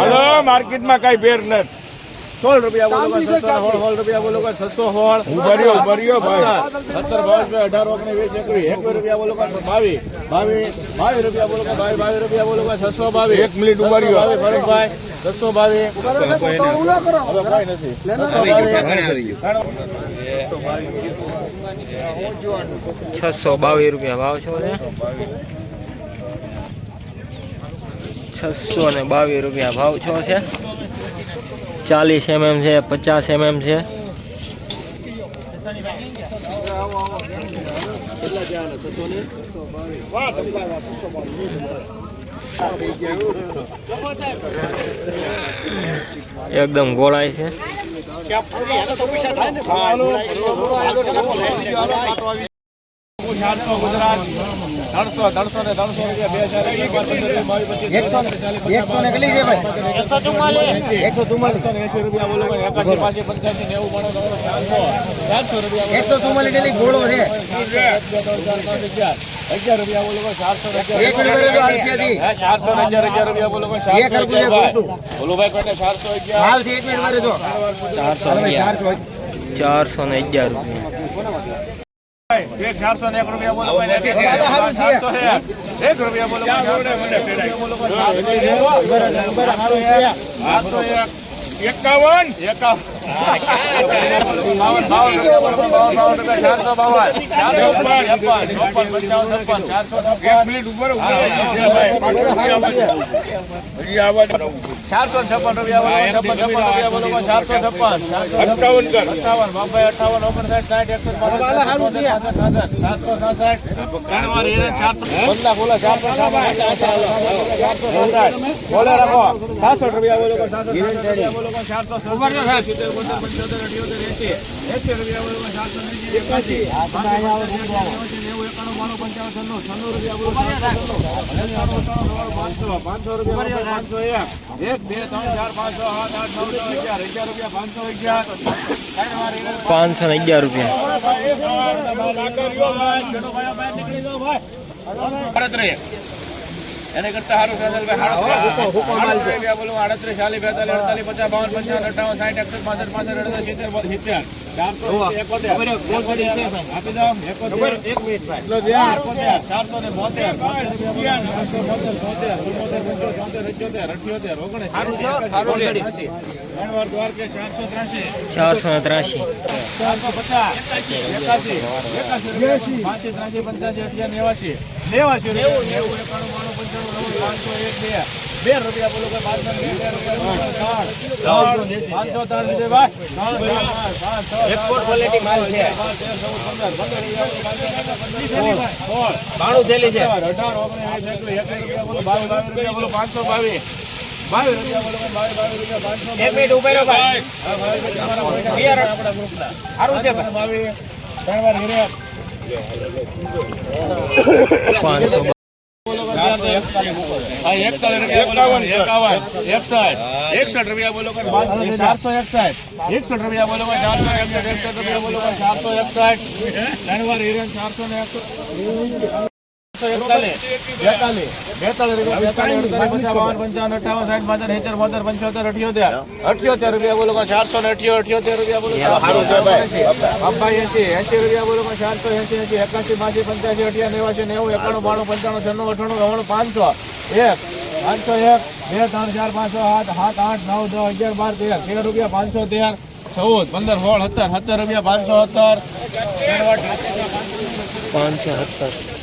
Hello માર્કેટમાં કઈ ફેર નથી. સોળ રૂપિયા બોલો હોળ સોળ રૂપિયા બોલો કે સસ્તો હોળ ભર્યો ભર્યો ભાઈ. સત્તર બાવીસ અઢાર ઓગણીસ વીસ એકવીસ એકવીસ રૂપિયા બોલો બાવીસ બાવીસ બાવીસ રૂપિયા બોલો બાવીસ બાવીસ રૂપિયા બોલો કે છસો બાવીસ. એક મિનિટ ઊભા બાવીસ ભરતભાઈ છસો બાવીસ. હવે કોઈ નથી. છસો બાવીસ. રૂપિયા ભાવ છો છે છસો ને બાવીસ રૂપિયા ભાવ છો છે ચાલીસ એમએમ છે પચાસ એમએમ છે એકદમ ગોળાય છે ચારસો ગુજરાત. ત્રણસો ત્રણસો ને એકસો ચુમ્માલીસ એંસી રૂપિયા. બોલો એકાસી પાસી પંચ્યાસી નેવું માણો ચારસો ચારસો રૂપિયા એકસો ચુમ્માલીસ ડેલી ઘોડો છે. અગિયાર રૂપિયા બોલો ચારસો ને ચારસો અગિયાર રૂપિયા બોલો ચારસો ચારસો ચારસો ચારસો ને અગિયાર. રૂપિયા એક ચારસો ને એક રૂપિયા બોલો ચારસો એક. રૂપિયા બોલો બોલો એકાવન. એકાવન. ચારસો ચારસો છપ્પન ચારસો ચારસો રૂપિયા ચારસો છપ્પન. અઠાવન અઠાવન બાબાઈ અઠાવન ઓગણસાઠ સાઠ એકસો ચારસો રૂપિયા બોલો ચારસો બોતેર પંચોતેર અઠ્યોતેર એસી એસી રૂપિયા બોલો ચારસો એકાસી નેવું એકાણું બાણું પંચાવન છન્નું છન્નું રૂપિયા બોલો પાંચસો પાંચસો રૂપિયા પાંચસો એક. એક બે ત્રણ ચાર પાંચસો આઠ નવ દસ અગિયાર. અગિયાર રૂપિયા પાંચસો અગિયાર. પાંચસો ને અગિયાર રૂપિયા. એને કરતા સારું આડત્રીસ ચાલીસ બેતાલીસ અડતાલીસ પચાસ બાવન પંચાવન અઠાવન સાઠ એકસઠ પાસઠ પાસઠ અડતાલીસ સિત્તેર સિત્તેર. ચારસો ત્રાસી ચારસો પચાસ એકાસી એકાસી પાંચી ત્રાસી. પંચ્યાસી અગિયાર નેવાસી નેવાસી નેવું નેવું એકાણું બાણું પંચાણું નવું પાંચસો એક બે બે રૂપિયા બોલો કે પાંચસો ને બે રૂપિયા પાંચસો ત્રણ લીધે એક્સપોર્ટ ક્વોલિટી માલ છે બાણું થેલી છે અઢાર ઓગણીસ એકવીસ એકવીસ રૂપિયા બોલો બાવીસ બાવીસ રૂપિયા બોલો પાંચસો બાવીસ બાવીસ રૂપિયા બોલો બાવીસ બાવીસ રૂપિયા પાંચસો એક મિનિટ ઉભે રહો ભાઈ આપણા ગ્રુપના સારું છે બાવીસ ત્રણ વાર હીરે પાંચસો એકસઠ રૂપિયા બોલો ચારસો એકસઠ એકસઠ રૂપિયા બોલો ચારસો એકસઠ એકસઠ રૂપિયા બોલો ચારસો એકસઠ વાર હિરેન ચારસો ને પંચોતેર અઠ્યોતેર. રૂપિયા બોલો ચારસો ને અઠ્યો અઠ્યોતેર રૂપિયા બોલો અબ્બાઈ એસી. એસી રૂપિયા બોલો ચારસો એસી એસી એકાસી બાસી પંચ્યાસી અઠ્યા નેવાસી નેવું એકાણું બાણું પંચાણું છન્નું અઠાણું નવાણું પાંચસો. એક, પાંચસો એક, બે, ત્રણ, ચાર, પાંચસો આઠ, સાત, આઠ, નવ, દસ, અગિયાર, બાર, તેર તેર રૂપિયા પાંચસો તેર, ચૌદ, પંદર, સોળ, સત્તર સત્તર રૂપિયા પાંચસો સત્તર. પાંચસો સત્તર.